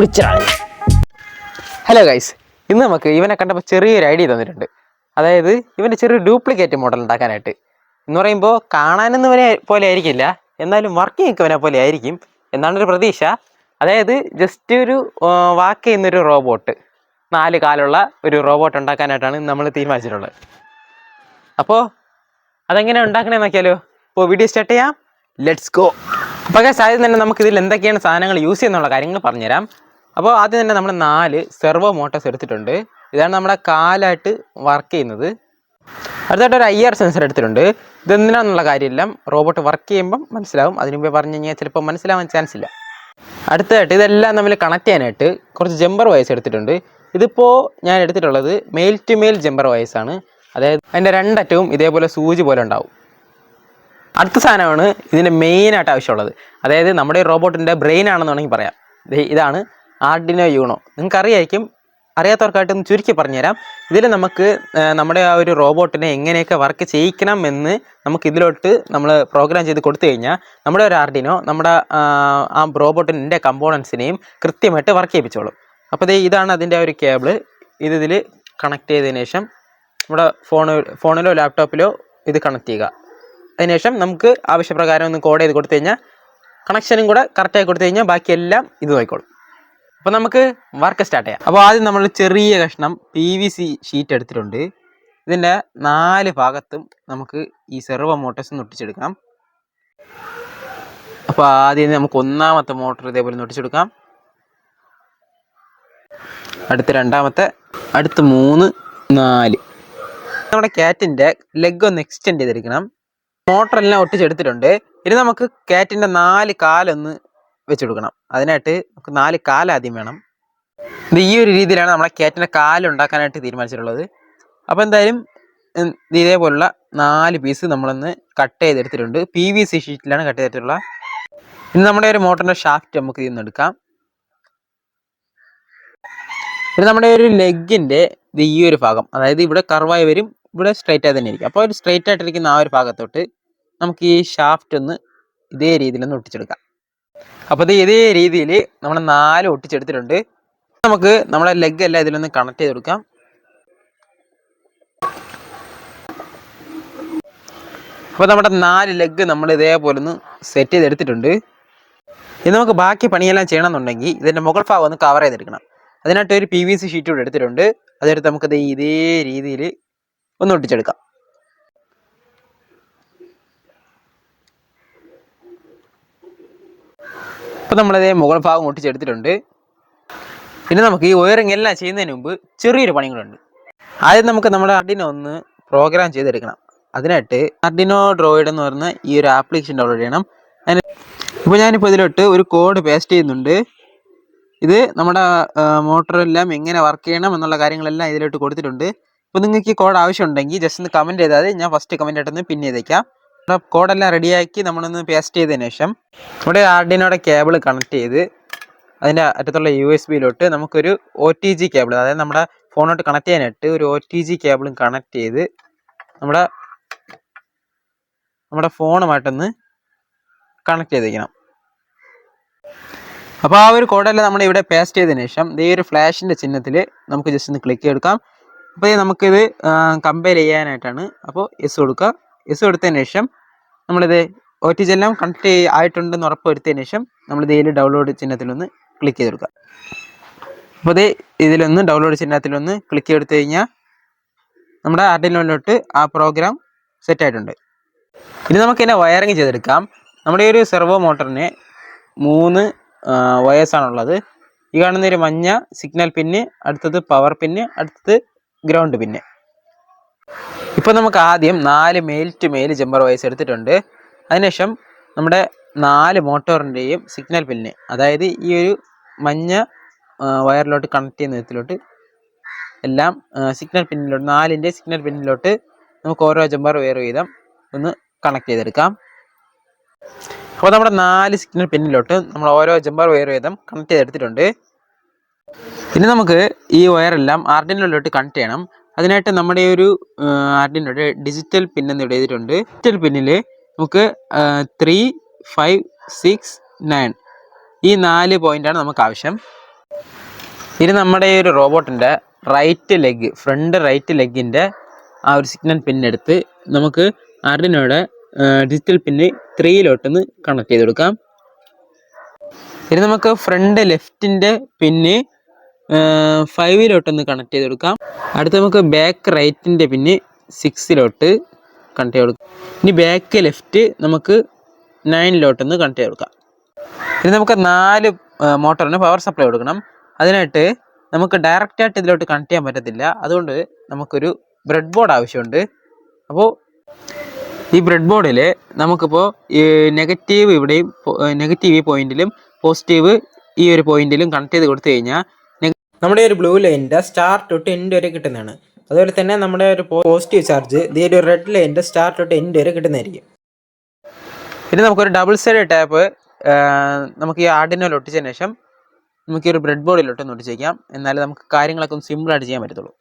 പിടിച്ചാൽ hello guys ഇന്ന് നമുക്ക് ഇവനെ കണ്ടപ്പോൾ ചെറിയൊരു ഐഡിയ തന്നിട്ടുണ്ട്. അതായത് ഇവന്റെ ചെറിയൊരു ഡ്യൂപ്ലിക്കേറ്റ് മോഡൽ ഉണ്ടാക്കാനായിട്ട്. എന്ന് പറയുമ്പോൾ കാണാനൊന്നും ഇവനെ പോലെ ആയിരിക്കില്ല. എന്നാലും വർക്കിംഗ് ഒക്കെ ഇവനെ പോലെ ആയിരിക്കും. എന്നാണ് ഒരു പ്രതീക്ഷ. അതായത് ജസ്റ്റ് ഒരു വാക്ക് ചെയ്യുന്നൊരു റോബോട്ട് നാല് കാലുള്ള ഒരു റോബോട്ട് ഉണ്ടാക്കാനായിട്ടാണ് നമ്മൾ തീരുമാനിച്ചിട്ടുള്ളത്. അപ്പോൾ അതെങ്ങനെ ഉണ്ടാക്കണേ നോക്കിയാലോ. ഇപ്പോൾ വീഡിയോ സ്റ്റാർട്ട് ചെയ്യാം. ലെറ്റ്സ് ഗോ അപ്പോൾ സാധ്യത തന്നെ നമുക്ക് ഇതിൽ എന്തൊക്കെയാണ് സാധനങ്ങൾ യൂസ് ചെയ്യുന്നുള്ള കാര്യങ്ങൾ പറഞ്ഞുതരാം. അപ്പോൾ ആദ്യം തന്നെ നമ്മൾ നാല് സെർവോ മോട്ടോർസ് എടുത്തിട്ടുണ്ട്. ഇതാണ് നമ്മുടെ കാലായിട്ട് വർക്ക് ചെയ്യുന്നത്. അടുത്തായിട്ട് ഒരു ഐ ആർ സെൻസർ എടുത്തിട്ടുണ്ട് ഇതെന്തിനാന്നുള്ള കാര്യമെല്ലാം. റോബോട്ട് വർക്ക് ചെയ്യുമ്പം മനസ്സിലാവും. അതിനു മുമ്പേ പറഞ്ഞു കഴിഞ്ഞാൽ ചിലപ്പോൾ മനസ്സിലാവാൻ ചാൻസ് ഇല്ല. അടുത്തതായിട്ട് ഇതെല്ലാം തമ്മിൽ കണക്ട് ചെയ്യാനായിട്ട് കുറച്ച് ജമ്പർ വയസ്സ് എടുത്തിട്ടുണ്ട്. ഇതിപ്പോൾ ഞാൻ എടുത്തിട്ടുള്ളത് മെയിൽ ടു മെയിൽ ജമ്പർ വയസ് ആണ്. അതായത് അതിന്റെ രണ്ടറ്റവും ഇതേപോലെ സൂചി പോലെ ഉണ്ടാവും. അടുത്ത സാധനമാണ് ഇതിന്റെ മെയിനായിട്ട് ആവശ്യമുള്ളത്. അതായത് നമ്മുടെ റോബോട്ടിന്റെ ബ്രെയിൻ ആണെന്ന് വേണമെങ്കിൽ പറയാം. ഇതാണ് ആർഡിനോ യൂണോ നിങ്ങൾക്ക് അറിയായിരിക്കും അറിയാത്തവർക്കായിട്ട് ഒന്ന് ചുരുക്കി പറഞ്ഞുതരാം. ഇതിൽ നമുക്ക് നമ്മുടെ ആ ഒരു റോബോട്ടിനെ എങ്ങനെയൊക്കെ വർക്ക് ചെയ്യിക്കണം എന്ന് നമുക്ക് ഇതിലോട്ട് നമ്മൾ പ്രോഗ്രാം ചെയ്ത് കൊടുത്തു കഴിഞ്ഞാൽ നമ്മുടെ ഒരു ആർഡിനോ നമ്മുടെ ആ, റോബോട്ടിന്റെ കമ്പോണൻസിനെയും കൃത്യമായിട്ട് വർക്ക് ചെയ്യിപ്പിച്ചോളും. അപ്പോൾ ദേ ഇതാണ് അതിന്റെ ഒരു കേബിൾ ഇത് ഇതിൽ കണക്ട് ചെയ്തതിന് ശേഷം നമ്മുടെ ഫോണ് ഫോണിലോ ലാപ്ടോപ്പിലോ ഇത് കണക്ട് ചെയ്യുക. അതിനുശേഷം നമുക്ക് ആവശ്യപ്രകാരം ഒന്ന് കോഡ് ചെയ്ത് കൊടുത്തു കഴിഞ്ഞാൽ കണക്ഷനും കൂടെ കറക്റ്റായി കൊടുത്തു കഴിഞ്ഞാൽ ബാക്കിയെല്ലാം ഇത് നോക്കിക്കോളും അപ്പോൾ നമുക്ക് വർക്ക് സ്റ്റാർട്ട് ചെയ്യാം. അപ്പോൾ ആദ്യം നമ്മൾ ചെറിയ കഷ്ണം പി വി സി ഷീറ്റ് എടുത്തിട്ടുണ്ട്. ഇതിന്റെ നാല് ഭാഗത്തും നമുക്ക് ഈ സെർവ മോട്ടേഴ്സ് നൊട്ടിച്ചെടുക്കാം അപ്പോൾ ആദ്യം നമുക്ക് ഒന്നാമത്തെ മോട്ടർ ഇതേപോലെ നൊട്ടിച്ചെടുക്കാം അടുത്ത രണ്ടാമത്തെ അടുത്ത മൂന്ന് നാല്. നമ്മുടെ ക്യാറ്റിന്റെ ലെഗ് ഒന്ന് എക്സ്റ്റെൻഡ് ചെയ്തിരിക്കണം. മോട്ടറെല്ലാം ഒട്ടിച്ചെടുത്തിട്ടുണ്ട്. ഇനി നമുക്ക് കാറ്റിന്റെ നാല് കാലൊന്ന് വെച്ച് കൊടുക്കണം അതിനായിട്ട് നമുക്ക് നാല് കാലാദ്യം വേണം. ഇത് ഈ ഒരു രീതിയിലാണ് നമ്മളെ കാറ്റിന്റെ കാലുണ്ടാക്കാനായിട്ട് തീരുമാനിച്ചിട്ടുള്ളത്. അപ്പോൾ എന്തായാലും ഇതേപോലുള്ള നാല് പീസ് നമ്മളൊന്ന് കട്ട് ചെയ്തെടുത്തിട്ടുണ്ട്. പി വി സി ഷീറ്റിലാണ് കട്ട് ചെയ്തിട്ടുള്ളത് ഇനി നമ്മുടെ ഒരു മോട്ടറിന്റെ ഷാഫ്റ്റ് നമുക്ക് ഇതിൽ എടുക്കാം. പിന്നെ നമ്മുടെ ഒരു ലെഗിന്റെ ഇത് ഈ ഒരു ഭാഗം അതായത് ഇവിടെ കർവായി വരും ഇവിടെ സ്ട്രൈറ്റ് ആയി തന്നെ ഇരിക്കും. അപ്പോൾ ഒരു സ്ട്രൈറ്റ് ആയിട്ടിരിക്കുന്ന ആ ഒരു ഭാഗത്തോട്ട് നമുക്ക് ഈ ഷാഫ്റ്റ് ഒന്ന് ഇതേ രീതിയിലൊന്ന് ഒട്ടിച്ചെടുക്കാം. അപ്പോൾ ഇത് ഇതേ രീതിയിൽ നമ്മൾ നാല് ഒട്ടിച്ചെടുത്തിട്ടുണ്ട്. നമുക്ക് നമ്മളെ ലെഗ് എല്ലാം ഇതിലൊന്ന് കണക്ട് ചെയ്ത് കൊടുക്കാം. അപ്പോൾ നമ്മുടെ നാല് ലെഗ് നമ്മൾ ഇതേപോലെ ഒന്ന് സെറ്റ് ചെയ്തെടുത്തിട്ടുണ്ട് ഇനി നമുക്ക് ബാക്കി പണിയെല്ലാം ചെയ്യണമെന്നുണ്ടെങ്കിൽ ഇതിന്റെ മുകൾ ഭാഗം ഒന്ന് കവർ ചെയ്തെടുക്കണം അതിനായിട്ട് ഒരു പി വി സി ഷീറ്റ് കൂടെ എടുത്തിട്ടുണ്ട്. അതെടുത്ത് നമുക്കത് ഇതേ രീതിയിൽ ഒന്ന് ഒട്ടിച്ചെടുക്കാം. ഇപ്പം നമ്മളത് മുകൾ ഭാഗം ഒട്ടിച്ചെടുത്തിട്ടുണ്ട്. പിന്നെ നമുക്ക് ഈ വയറിങ് എല്ലാം ചെയ്യുന്നതിന് മുമ്പ് ചെറിയൊരു പണികളുണ്ട് ആദ്യം നമുക്ക് നമ്മുടെ ആർഡിനോ ഒന്ന് പ്രോഗ്രാം ചെയ്തെടുക്കണം. അതിനായിട്ട് അർഡിനോ ഡ്രോയിഡ് എന്ന് പറയുന്ന ഈ ഒരു ആപ്ലിക്കേഷൻ ഡൗൺലോഡ് ചെയ്യണം. അതിന് ഇപ്പോൾ ഞാനിപ്പോൾ ഇതിലോട്ട് ഒരു കോഡ് പേസ്റ്റ് ചെയ്യുന്നുണ്ട്. ഇത് നമ്മുടെ മോട്ടറെല്ലാം എങ്ങനെ വർക്ക് ചെയ്യണം എന്നുള്ള കാര്യങ്ങളെല്ലാം ഇതിലോട്ട് കൊടുത്തിട്ടുണ്ട്. ഇപ്പോൾ നിങ്ങൾക്ക് ഈ കോഡ് ആവശ്യമുണ്ടെങ്കിൽ ജസ്റ്റ് ഒന്ന് കമന്റ് ചെയ്താൽ ഞാൻ ഫസ്റ്റ് കമന്റ് ആയിട്ടൊന്ന് പിൻ ചെയ്തേക്കാം. കോഡെല്ലാം റെഡിയാക്കി നമ്മളൊന്ന് പേസ്റ്റ് ചെയ്തതിന് ശേഷം നമ്മുടെ ആർഡിനോടെ കേബിൾ കണക്ട് ചെയ്ത് അതിന്റെ അറ്റത്തുള്ള യു എസ് ബിയിലോട്ട് നമുക്കൊരു ഒ ടി ജി കേബിൾ അതായത് നമ്മുടെ ഫോണോട്ട് കണക്ട് ചെയ്യാനായിട്ട് ഒരു ഒ ടി ജി കേബിളും കണക്ട് ചെയ്ത് നമ്മുടെ നമ്മുടെ ഫോണുമായിട്ടൊന്ന് കണക്ട് ചെയ്തിരിക്കണം അപ്പോൾ ആ ഒരു കോഡെല്ലാം നമ്മൾ ഇവിടെ പേസ്റ്റ് ചെയ്തതിന് ശേഷം ദേ ഒരു ഫ്ലാഷിന്റെ ചിഹ്നത്തിൽ നമുക്ക് ജസ്റ്റ് ഒന്ന് ക്ലിക്ക് ചെയ്തെടുക്കാം. അപ്പോൾ നമുക്കിത് കമ്പയർ ചെയ്യാനായിട്ടാണ്. അപ്പോൾ എസ് കൊടുക്കുക എസ് കൊടുത്തതിന് ശേഷം നമ്മളിത് ഒ ടി ജി എല്ലാം കണക്ട് ആയിട്ടുണ്ടെന്ന് ഉറപ്പ് വരുത്തിയതിന് ശേഷം നമ്മൾ ഇതിൽ ഡൗൺലോഡ് ചിഹ്നത്തിലൊന്ന് ക്ലിക്ക് ചെയ്ത് കൊടുക്കുക. അപ്പോൾ ഇത് ഇതിലൊന്ന് ഡൗൺലോഡ് ചിഹ്നത്തിൽ ഒന്ന് ക്ലിക്ക് ചെയ്തെടുത്തു കഴിഞ്ഞാൽ നമ്മുടെ ആർഡിനോയിലോട്ട് ആ പ്രോഗ്രാം സെറ്റ് ആയിട്ടുണ്ട്. ഇനി നമുക്ക് ഇതിനെ വയറിങ് ചെയ്തെടുക്കാം. നമ്മുടെ ഈ ഒരു സെർവോ മോട്ടറിന് മൂന്ന് വയേഴ്സാണുള്ളത് ഈ കാണുന്ന ഒരു മഞ്ഞ സിഗ്നൽ പിന്ന് അടുത്തത് പവർ പിന്ന് അടുത്തത് ഗ്രൗണ്ട് പിന്ന് ഇപ്പോൾ നമുക്ക് ആദ്യം നാല് മെയിൽ ടു മെയിൽ ജമ്പർ വയസ് എടുത്തിട്ടുണ്ട്. അതിനുശേഷം നമ്മുടെ നാല് മോട്ടോറിന്റെയും സിഗ്നൽ പിന്ന് അതായത് ഈ ഒരു മഞ്ഞ വയറിലോട്ട് കണക്ട് ചെയ്യുന്ന വിധത്തിലോട്ട് എല്ലാം സിഗ്നൽ പിന്നിലോട്ട് നാലിന്റെ സിഗ്നൽ പിന്നിലോട്ട് നമുക്ക് ഓരോ ജമ്പർ വയർ വീതം ഒന്ന് കണക്ട് ചെയ്തെടുക്കാം. അപ്പോൾ നമ്മുടെ നാല് സിഗ്നൽ പിന്നിലോട്ട് നമ്മൾ ഓരോ ജമ്പർ വയർ വീതം കണക്ട് ചെയ്തെടുത്തിട്ടുണ്ട്. ഇനി നമുക്ക് ഈ വയറെല്ലാം ആർഡിനോയിലോട്ട് കണക്ട് ചെയ്യണം. അതിനായിട്ട് നമ്മുടെ ഒരു ആർഡിനോയുടെ ഡിജിറ്റൽ പിൻ എന്ന് ഇവിടെ എഴുതിയിട്ടുണ്ട് ഡിജിറ്റൽ പിന്നിൽ നമുക്ക് ത്രീ ഫൈവ് സിക്സ് നയൻ ഈ നാല് പോയിന്റാണ് നമുക്ക് ആവശ്യം. ഇനി നമ്മുടെ ഈ ഒരു റോബോട്ടിന്റെ റൈറ്റ് ലെഗ് ഫ്രണ്ട് റൈറ്റ് ലെഗിന്റെ ആ ഒരു സിഗ്നൽ പിന്നെടുത്ത് നമുക്ക് ആർഡിനോയുടെ ഡിജിറ്റൽ പിന്ന് ത്രീയിലോട്ടൊന്ന് കണക്ട് ചെയ്ത് കൊടുക്കാം. ഇനി നമുക്ക് ഫ്രണ്ട് ലെഫ്റ്റിന്റെ പിന്ന് ഫൈവിലോട്ടൊന്ന് കണക്ട് ചെയ്ത് കൊടുക്കാം. അടുത്ത് നമുക്ക് ബാക്ക് റൈറ്റിന്റെ പിന്നെ സിക്സിലോട്ട് കണക്ട് ചെയ്ത് കൊടുക്കാം. ഇനി ബാക്ക് ലെഫ്റ്റ് നമുക്ക് നയനിലോട്ടൊന്ന് കണക്ട് ചെയ്ത് കൊടുക്കാം. ഇനി നമുക്ക് നാല് മോട്ടറിന് പവർ സപ്ലൈ കൊടുക്കണം. അതിനായിട്ട് നമുക്ക് ഡയറക്റ്റായിട്ട് ഇതിലോട്ട് കണക്ട് ചെയ്യാൻ പറ്റത്തില്ല. അതുകൊണ്ട് നമുക്കൊരു ബ്രെഡ് ബോർഡ് ആവശ്യമുണ്ട്. അപ്പോൾ ഈ ബ്രെഡ് ബോർഡിൽ നമുക്കിപ്പോൾ നെഗറ്റീവ് ഇവിടെയും നെഗറ്റീവ് ഈ പോയിന്റിലും പോസിറ്റീവ് ഈ ഒരു പോയിന്റിലും കണക്ട് ചെയ്ത് കൊടുത്തു കഴിഞ്ഞാൽ നമ്മുടെ ഒരു ബ്ലൂ ലൈനിന്റെ സ്റ്റാർ തൊട്ട് എൻഡ് വരെ കിട്ടുന്നതാണ്. അതുപോലെ തന്നെ നമ്മുടെ ഒരു പോസിറ്റീവ് ചാർജ് ഈ ഒരു റെഡ് ലൈനിന്റെ സ്റ്റാർ തൊട്ട് എൻഡ് വരെ കിട്ടുന്നതായിരിക്കും. ഇനി നമുക്കൊരു ഡബിൾ സൈഡ് ടാപ്പ് നമുക്ക് ഈ ആർഡിനോയിൽ ഒട്ടിച്ചതിന് ശേഷം നമുക്ക് ഈ ഒരു ബ്രെഡ് ബോർഡിലോട്ട് ഒന്ന് ഒട്ടിച്ചേക്കാം എന്നാലേ നമുക്ക് കാര്യങ്ങളൊക്കെ ഒന്ന് സിമ്പിളായിട്ട് ചെയ്യാൻ പറ്റത്തുള്ളൂ.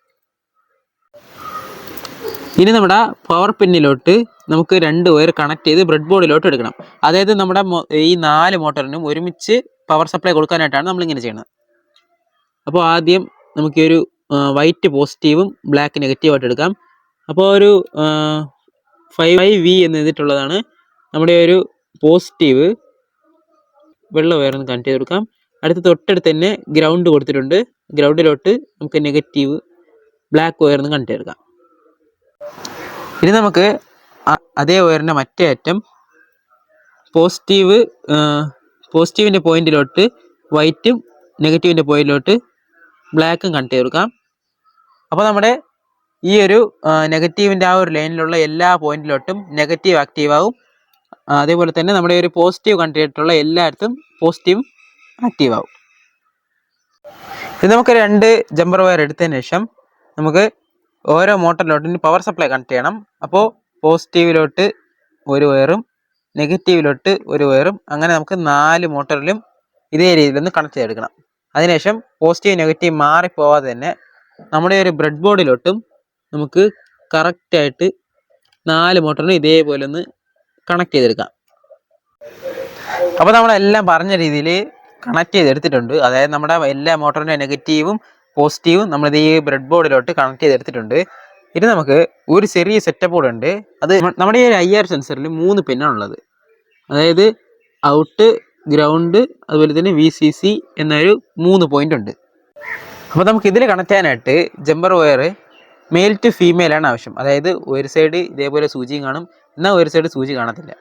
ഇനി നമ്മുടെ പവർ പിന്നിലോട്ട് നമുക്ക് രണ്ട് വയർ കണക്ട് ചെയ്ത് ബ്രെഡ് ബോർഡിലോട്ട് എടുക്കണം അതായത് നമ്മുടെ ഈ നാല് മോട്ടറിനും ഒരുമിച്ച് പവർ സപ്ലൈ കൊടുക്കാനായിട്ടാണ് നമ്മളിങ്ങനെ ചെയ്യുന്നത് അപ്പോൾ ആദ്യം നമുക്ക് ഒരു വൈറ്റ് പോസിറ്റീവും ബ്ലാക്ക് നെഗറ്റീവായിട്ട് എടുക്കാം. അപ്പോൾ ഒരു ഫൈവ് ഐ വി എന്ന് എഴുതിയിട്ടുള്ളതാണ് നമ്മുടെ ഒരു പോസിറ്റീവ് വെള്ള വയറൊന്ന് കണക്ട് ചെയ്ത് കൊടുക്കാം. അടുത്ത് തൊട്ടടുത്ത് തന്നെ ഗ്രൗണ്ട് കൊടുത്തിട്ടുണ്ട്. ഗ്രൗണ്ടിലോട്ട് നമുക്ക് നെഗറ്റീവ് ബ്ലാക്ക് വയർന്ന് കണക്ട് ചെയ്തെടുക്കാം ഇനി നമുക്ക് അതേ വയറിന്റെ മറ്റേ അറ്റം പോസിറ്റീവ് പോസിറ്റീവിന്റെ പോയിന്റിലോട്ട് വൈറ്റും നെഗറ്റീവിന്റെ പോയിന്റിലോട്ട് ബ്ലാക്കും കണക്ട് ചെയ്ത് കൊടുക്കാം. അപ്പോൾ നമ്മുടെ ഈ ഒരു നെഗറ്റീവിന്റെ ആ ഒരു ലൈനിലുള്ള എല്ലാ പോയിന്റിലോട്ടും നെഗറ്റീവ് ആക്റ്റീവ് ആവും. അതേപോലെ തന്നെ നമ്മുടെ ഒരു പോസിറ്റീവ് കണക്ട് ചെയ്തിട്ടുള്ള എല്ലായിടത്തും പോസിറ്റീവ് ആക്റ്റീവ് ആവും. ഇത് നമുക്ക് രണ്ട് ജമ്പർ വയർ എടുത്തതിന് ശേഷം നമുക്ക് ഓരോ മോട്ടറിലോട്ടും പവർ സപ്ലൈ കണക്ട് ചെയ്യണം. അപ്പോൾ പോസിറ്റീവിലോട്ട് ഒരു വയറും നെഗറ്റീവിലോട്ട് ഒരു വയറും അങ്ങനെ നമുക്ക് നാല് മോട്ടറിലും ഇതേ രീതിയിലൊന്ന് കണക്ട് ചെയ്തെടുക്കണം. അതിനുശേഷം പോസിറ്റീവ് നെഗറ്റീവ് മാറിപ്പോവാതെ തന്നെ നമ്മുടെ ഒരു ബ്രെഡ് ബോർഡിലോട്ടും നമുക്ക് കറക്റ്റായിട്ട് നാല് മോട്ടറിനും ഇതേപോലെ ഒന്ന് കണക്ട് ചെയ്തെടുക്കാം. അപ്പോൾ നമ്മളെല്ലാം പറഞ്ഞ രീതിയിൽ കണക്ട് ചെയ്തെടുത്തിട്ടുണ്ട്. അതായത് നമ്മുടെ എല്ലാ മോട്ടറിന്റെ നെഗറ്റീവും പോസിറ്റീവും നമ്മളിത് ഈ ബ്രെഡ് ബോർഡിലോട്ട് കണക്ട് ചെയ്തെടുത്തിട്ടുണ്ട്. ഇനി നമുക്ക് ഒരു ചെറിയ സെറ്റപ്പ് കൂടെ ഉണ്ട്. അത് നമ്മുടെ ഈ ഒരു ഐ ആർ സെൻസറിൽ മൂന്ന് പിന്നാണുള്ളത് അതായത് ഔട്ട് ഗ്രൗണ്ട് അതുപോലെ തന്നെ വി സി സി എന്നൊരു മൂന്ന് പോയിന്റ് ഉണ്ട്. അപ്പോൾ നമുക്ക് ഇതിൽ കണക്ട് ചെയ്യാനായിട്ട് jumper wire male to female ആണ് ആവശ്യം. അതായത് ഒരു സൈഡ് ഇതേപോലെ സൂചിയും കാണും. എന്നാൽ ഒരു സൈഡ് സൂചി കാണത്തില്ല.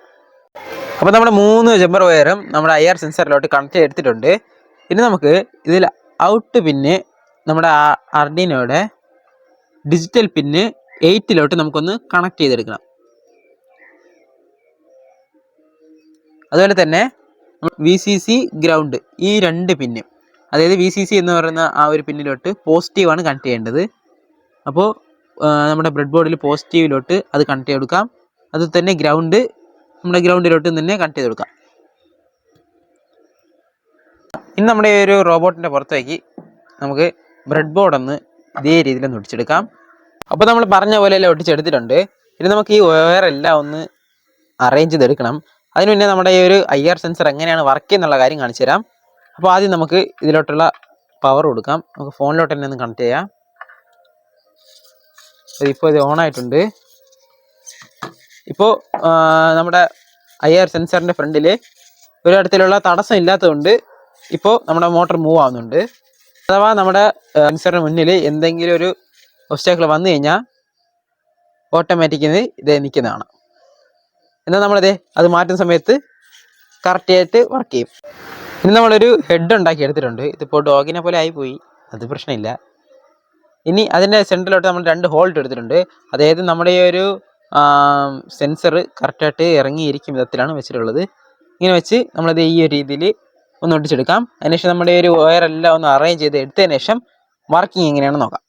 അപ്പോൾ നമ്മുടെ മൂന്ന് ജമ്പർ വയറും നമ്മുടെ ഐ ആർ സെൻസറിലോട്ട് കണക്ട് ചെയ്തെടുത്തിട്ടുണ്ട്. ഇനി നമുക്ക് ഇതിൽ ഔട്ട് പിന്ന് നമ്മുടെ അർഡിനോടെ ഡിജിറ്റൽ പിന്ന് എയ്റ്റിലോട്ട് നമുക്കൊന്ന് കണക്ട് ചെയ്തെടുക്കണം. അതുപോലെ തന്നെ വി സി സി ഗ്രൗണ്ട് ഈ രണ്ട് പിന്നും. അതായത് വി സി സി എന്ന് പറയുന്ന ആ ഒരു പിന്നിലോട്ട് പോസിറ്റീവാണ് കണക്ട് ചെയ്യേണ്ടത്. അപ്പോൾ നമ്മുടെ ബ്രെഡ് ബോർഡിൽ പോസിറ്റീവിലോട്ട് അത് കണക്ട് ചെയ്ത് കൊടുക്കാം. അത് തന്നെ ഗ്രൗണ്ട് നമ്മുടെ ഗ്രൗണ്ടിലോട്ട് തന്നെ കണക്ട് ചെയ്ത് കൊടുക്കാം. ഇനി നമ്മുടെ ഒരു റോബോട്ടിന്റെ പുറത്തേക്ക് നമുക്ക് ബ്രെഡ് ബോർഡ് ഒന്ന് ഇതേ രീതിയിൽ ഒന്ന് ഒടിച്ചെടുക്കാം അപ്പോൾ നമ്മൾ പറഞ്ഞ പോലെ എല്ലാം ഒട്ടിച്ചെടുത്തിട്ടുണ്ട്. ഇനി നമുക്ക് ഈ വയറെല്ലാം ഒന്ന് അറേഞ്ച് ചെയ്തെടുക്കണം. അതിന് മുന്നേ നമ്മുടെ ഈ ഒരു ഐ ആർ സെൻസർ എങ്ങനെയാണ് വർക്ക് ചെയ്യുന്നുള്ള കാര്യം കാണിച്ചു തരാം. അപ്പോൾ ആദ്യം നമുക്ക് ഇതിലോട്ടുള്ള പവർ കൊടുക്കാം. നമുക്ക് ഫോണിലോട്ട് തന്നെ ഒന്ന് കണക്ട് ചെയ്യാം. ഇപ്പോൾ ഇത് ഓൺ ആയിട്ടുണ്ട്. ഇപ്പോൾ നമ്മുടെ ഐ ആർ സെൻസറിന്റെ ഫ്രണ്ടിൽ ഒരു തരത്തിലുള്ള തടസ്സം ഇല്ലാത്തതുകൊണ്ട് ഇപ്പോൾ നമ്മുടെ മോട്ടോർ മൂവ് ആവുന്നുണ്ട്. അഥവാ നമ്മുടെ സെൻസറിന് മുന്നിൽ എന്തെങ്കിലും ഒരു ഒബ്സ്റ്റാക്കിൾ വന്നു കഴിഞ്ഞാൽ ഓട്ടോമാറ്റിക്കലി ഇത് നിൽക്കുന്നതാണ് എന്നാൽ നമ്മളതേ അത് മാറ്റുന്ന സമയത്ത് കറക്റ്റായിട്ട് വർക്ക് ചെയ്യും. ഇനി നമ്മളൊരു ഹെഡ് ഉണ്ടാക്കി എടുത്തിട്ടുണ്ട്. ഇതിപ്പോൾ ഡോഗിനെ പോലെ ആയിപ്പോയി അത് പ്രശ്നമില്ല. ഇനി അതിന്റെ സെന്ററിലോട്ട് നമ്മൾ രണ്ട് ഹോൾട്ട് എടുത്തിട്ടുണ്ട്. അതായത് നമ്മുടെ ഈ ഒരു സെൻസർ കറക്റ്റായിട്ട് ഇറങ്ങിയിരിക്കും വിധത്തിലാണ് വെച്ചിട്ടുള്ളത്. ഇങ്ങനെ വെച്ച് നമ്മളത് ഈ ഒരു രീതിയിൽ ഒന്ന് ഒട്ടിച്ചെടുക്കാം. അതിനുശേഷം നമ്മുടെ ഒരു വയറെല്ലാം ഒന്ന് അറേഞ്ച് ചെയ്ത് എടുത്തതിന് ശേഷം വർക്കിംഗ് എങ്ങനെയാണെന്ന് നോക്കാം.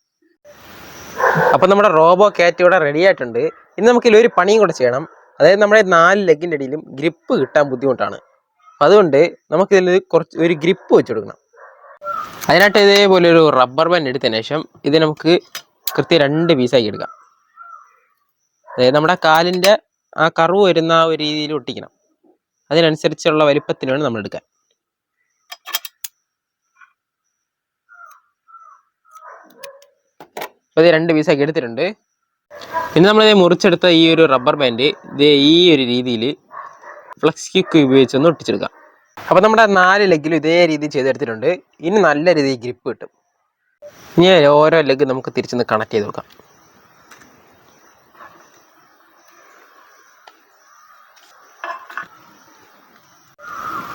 അപ്പോൾ നമ്മുടെ റോബോ കാറ്റ് ഇവിടെ റെഡി ആയിട്ടുണ്ട്. ഇനി നമുക്കിതിലൊരു പണിയും കൂടെ ചെയ്യണം. അതായത് നമ്മുടെ നാല് ലെഗിന്റെ ഇടയിലും ഗ്രിപ്പ് കിട്ടാൻ ബുദ്ധിമുട്ടാണ്. അതുകൊണ്ട് നമുക്കിതിൽ കുറച്ച് ഒരു ഗ്രിപ്പ് വെച്ച് കൊടുക്കണം. അതിനായിട്ട് ഇതേപോലെ ഒരു റബ്ബർ ബാൻഡ് എടുത്തതിന് ശേഷം ഇത് നമുക്ക് കൃത്യം രണ്ട് പീസാക്കി എടുക്കാം. അതായത് നമ്മുടെ കാലിന്റെ ആ കറുവ് വരുന്ന ആ ഒരു രീതിയിൽ ഒട്ടിക്കണം. അതിനനുസരിച്ചുള്ള വലിപ്പത്തിന് വേണം നമ്മൾ എടുക്കാൻ. അപ്പോൾ ഇത് രണ്ട് പീസാക്കി എടുത്തിട്ടുണ്ട്. പിന്നെ നമ്മൾ മുറിച്ചെടുത്ത ഈ ഒരു റബ്ബർ ബാൻഡ് ഇത് ഈ ഒരു രീതിയിൽ ഫ്ലക്സ് ക്യൂക്ക് ഉപയോഗിച്ചൊന്ന് ഒട്ടിച്ചെടുക്കാം. അപ്പോൾ നമ്മുടെ നാല് ലെഗിലും ഇതേ രീതിയിൽ ചെയ്തെടുത്തിട്ടുണ്ട്. ഇനി നല്ല രീതിയിൽ ഗ്രിപ്പ് കിട്ടും. ഇനി ഓരോ ലെഗ് നമുക്ക് തിരിച്ചൊന്ന് കണക്ട് ചെയ്ത് നോക്കാം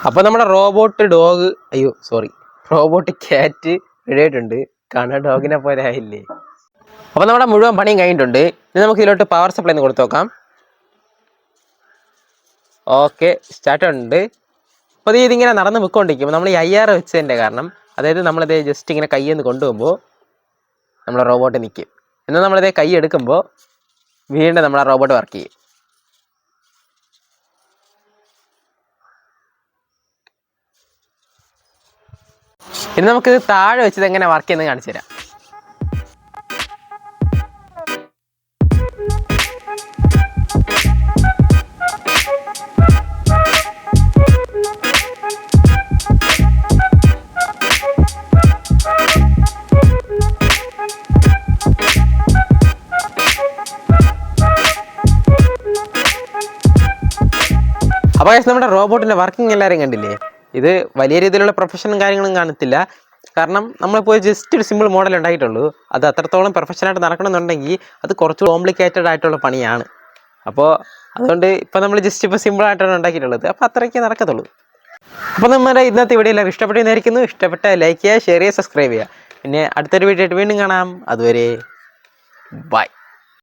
അപ്പോൾ നമ്മുടെ റോബോട്ട് ഡോഗ് അയ്യോ സോറി റോബോട്ട് ക്യാറ്റ് റെഡി ആയിട്ടുണ്ട്. കാണാൻ ഡോഗിനെ പോലെ ആയില്ലേ? അപ്പോൾ നമ്മുടെ മുഴുവൻ പണിയും കഴിഞ്ഞിട്ടുണ്ട്. ഇനി നമുക്ക് ഇതിലോട്ട് പവർ സപ്ലൈ ഒന്ന് കൊടുത്തു നോക്കാം. ഓക്കെ സ്റ്റാർട്ട് ഉണ്ട്. അപ്പോൾ ഇത് ഇതിങ്ങനെ നടന്ന് പോയിക്കൊണ്ടിരിക്കുമ്പോൾ നമ്മൾ ഈ ആർ വെച്ചതിന്റെ കാരണം അതായത് നമ്മളിത് ജസ്റ്റ് ഇങ്ങനെ കയ്യിൽ നിന്ന് കൊണ്ടുപോകുമ്പോൾ നമ്മുടെ റോബോട്ട് നിൽക്കും എന്നാൽ നമ്മളിത് കൈ എടുക്കുമ്പോൾ വീണ്ടും നമ്മളെ റോബോട്ട് വർക്ക് ചെയ്യും. ഇനി നമുക്ക് താഴെ വെച്ചത് എങ്ങനെ വർക്ക് ചെയ്യുന്നത് കാണിച്ചു തരാം അപ്പോൾ കഴിച്ച് നമ്മുടെ റോബോട്ടിന്റെ വർക്കിംഗ് എല്ലാവരും കണ്ടില്ലേ? ഇത് വലിയ രീതിയിലുള്ള പ്രൊഫഷനും കാര്യങ്ങളും കാണത്തില്ല. കാരണം നമ്മളിപ്പോൾ ജസ്റ്റ് ഒരു സിമ്പിൾ മോഡൽ ഉണ്ടായിട്ടുള്ളൂ. അത് അത്രത്തോളം പ്രൊഫഷനായിട്ട് നടക്കണമെന്നുണ്ടെങ്കിൽ അത് കുറച്ച് കോംപ്ലിക്കേറ്റഡ് ആയിട്ടുള്ള പണിയാണ്. അപ്പോൾ അതുകൊണ്ട് ഇപ്പോൾ നമ്മൾ ജസ്റ്റ് ഇപ്പോൾ സിമ്പിൾ ആയിട്ടാണ് ഉണ്ടാക്കിയിട്ടുള്ളത്. അപ്പോൾ അത്രയ്ക്ക് നടക്കത്തുള്ളൂ. അപ്പോൾ നമ്മുടെ ഇന്നത്തെ വീഡിയോ എല്ലാവരും ഇഷ്ടപ്പെട്ടെന്നായിരിക്കുന്നു ഇഷ്ടപ്പെട്ട ലൈക്ക് ചെയ്യുക ഷെയർ ചെയ്യുക സബ്സ്ക്രൈബ് ചെയ്യുക. പിന്നെ അടുത്തൊരു വീഡിയോ ആയിട്ട് വീണ്ടും കാണാം. അതുവരെ ബൈ